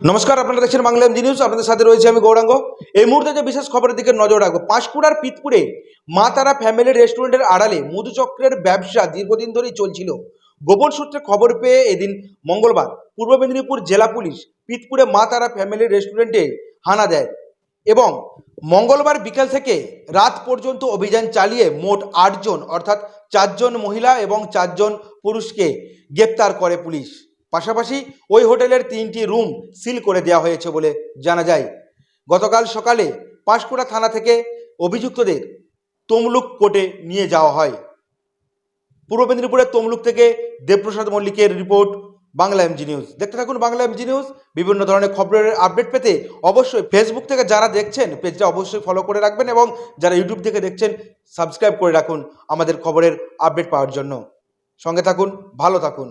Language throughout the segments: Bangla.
নমস্কার, আপনারা দেখছেন বাংলা এমজি নিউজ আপনাদের সাথে রয়েছে আমি গৌরাঙ্গ। এই মুহূর্তে যে বিশেষ খবরের দিকে নজর রাখব পাঁশকুড়ার পিতপুরে মা তারা ফ্যামিলি রেস্টুরেন্টের আড়ালে মধুচক্রের ব্যবসা দীর্ঘদিন ধরেই চলছিল। গোপন সূত্রে খবর পেয়ে এদিন মঙ্গলবার পূর্ব মেদিনীপুর জেলা পুলিশ পিতপুরে মা তারা ফ্যামিলি রেস্টুরেন্টে হানা দেয় এবং মঙ্গলবার বিকেল থেকে রাত পর্যন্ত অভিযান চালিয়ে মোট আটজন, অর্থাৎ চারজন মহিলা এবং চারজন পুরুষকে গ্রেপ্তার করে পুলিশ। পাশাপাশি ওই হোটেলের তিনটি রুম সিল করে দেওয়া হয়েছে বলে জানা যায়। গতকাল সকালে পাঁশকুড়া থানা থেকে অভিযুক্তদের তমলুক কোর্টে নিয়ে যাওয়া হয়। পূর্ব মেদিনীপুরের তমলুক থেকে দেবপ্রসাদ মল্লিকের রিপোর্ট, বাংলা এমজি নিউজ দেখতে থাকুন বাংলা এমজি নিউজ বিভিন্ন ধরনের খবরের আপডেট পেতে অবশ্যই ফেসবুক থেকে যারা দেখছেন, পেজটা অবশ্যই ফলো করে রাখবেন এবং যারা ইউটিউব থেকে দেখছেন সাবস্ক্রাইব করে রাখুন আমাদের খবরের আপডেট পাওয়ার জন্য। সঙ্গে থাকুন, ভালো থাকুন।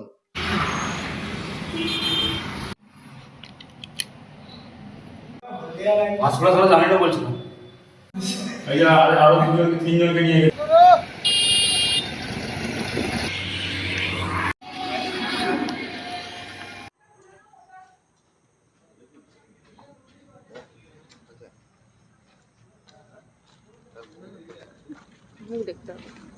হাসপাতাল ধরে জানি না বলছিলাম এই যে আর- আরও দুজন তিনজনকে নিয়ে গেছে মুখ দেখতে হবে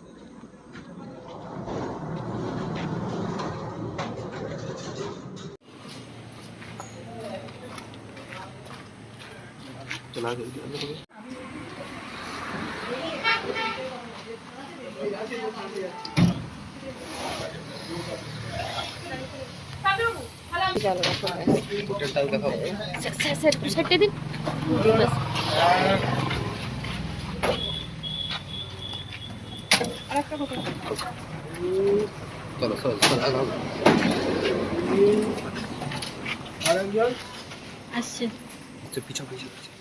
চলো স্যার স্যার স্যার একটু সাইডে দিন আসছে চার চার পূজা সরে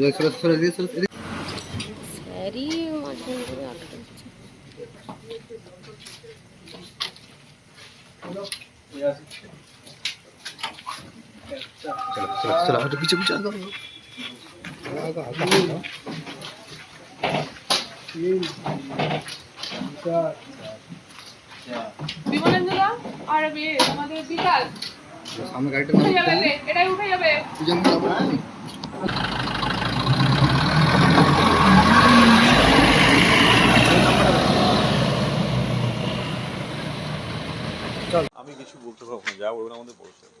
মাঝখানে করে চলো চলো আর বিকাল। সামনে গাড়িটা উঠে যাবে এটাই উঠে যাবে। আমি কিছু বলতে পারব না যা বলবেন আমাদের বলতে হবে।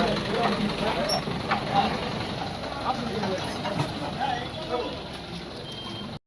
Thank you.